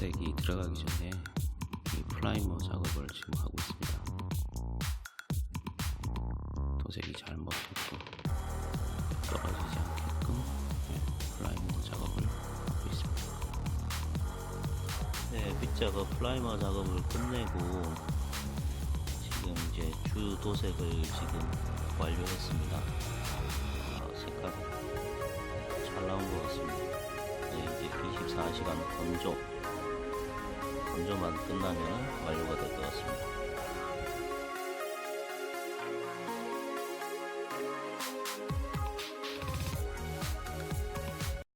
색이 들어가기 전에 이 플라이머 작업을 지금 하고 있습니다. 도색이 잘 먹히고 떨어지지 않게끔 네, 플라이머 작업을 하고 있습니다. 네, 빗자가 플라이머 작업을 끝내고 지금 이제 주 도색을 지금 완료했습니다. 아, 색깔 잘 나온 것 같습니다. 네, 이제 24시간 건조 건조만 끝나면 완료가 될 것 같습니다.